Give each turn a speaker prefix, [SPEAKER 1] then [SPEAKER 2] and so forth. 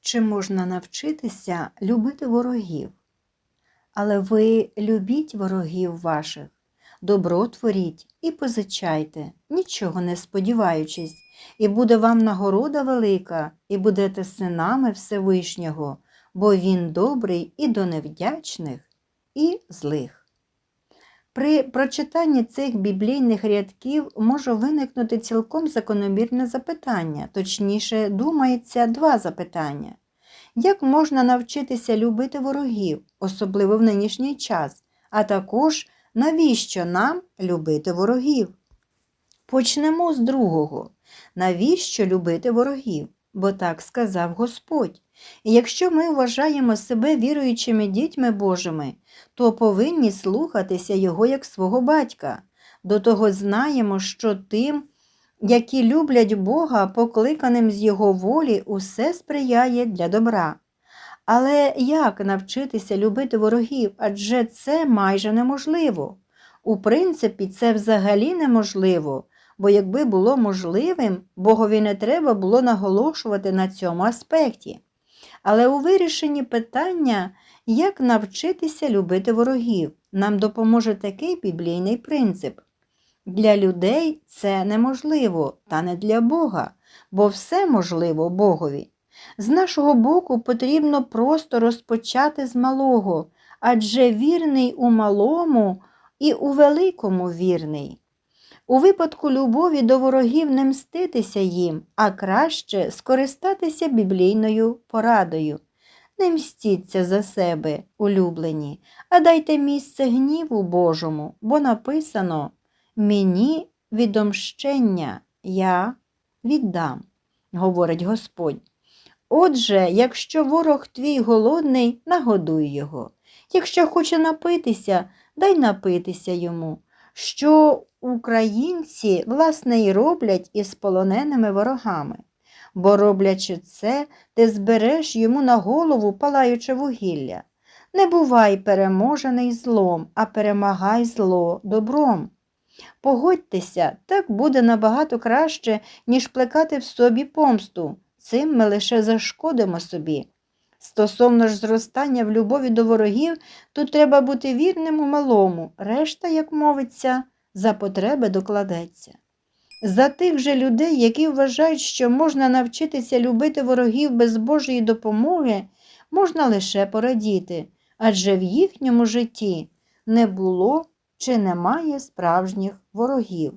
[SPEAKER 1] Чи можна навчитися любити ворогів? Але ви любіть ворогів ваших, добро творіть і позичайте, нічого не сподіваючись, і буде вам нагорода велика, і будете синами Всевишнього, бо Він добрий і до невдячних, і злих. При прочитанні цих біблійних рядків може виникнути цілком закономірне запитання, точніше, думається два запитання. Як можна навчитися любити ворогів, особливо в нинішній час, а також навіщо нам любити ворогів? Почнемо з другого. Навіщо любити ворогів? Бо так сказав Господь. І якщо ми вважаємо себе віруючими дітьми Божими, то повинні слухатися Його як свого батька. До того знаємо, що тим, які люблять Бога, покликаним з Його волі, усе сприяє для добра. Але як навчитися любити ворогів? Адже це майже неможливо. У принципі, це взагалі неможливо, бо якби було можливим, Богові не треба було наголошувати на цьому аспекті. Але у вирішенні питання, як навчитися любити ворогів, нам допоможе такий біблійний принцип. Для людей це неможливо, та не для Бога, бо все можливо Богові. З нашого боку потрібно просто розпочати з малого, адже вірний у малому і у великому вірний. У випадку любові до ворогів не мститися їм, а краще скористатися біблійною порадою. Не мстіться за себе, улюблені, а дайте місце гніву Божому, бо написано Мені відомщення я віддам, говорить Господь. Отже, якщо ворог твій голодний, нагодуй його. Якщо хоче напитися, дай напитися йому. Що українці, власне, і роблять із полоненими ворогами. Бо, роблячи це, ти збереш йому на голову палаюче вугілля. Не бувай переможений злом, а перемагай зло добром. Погодьтеся, так буде набагато краще, ніж плекати в собі помсту. Цим ми лише зашкодимо собі. Стосовно ж зростання в любові до ворогів, тут треба бути вірним у малому, решта, як мовиться, за потреби докладеться. За тих же людей, які вважають, що можна навчитися любити ворогів без Божої допомоги, можна лише порадіти, адже в їхньому житті не було чи немає справжніх ворогів.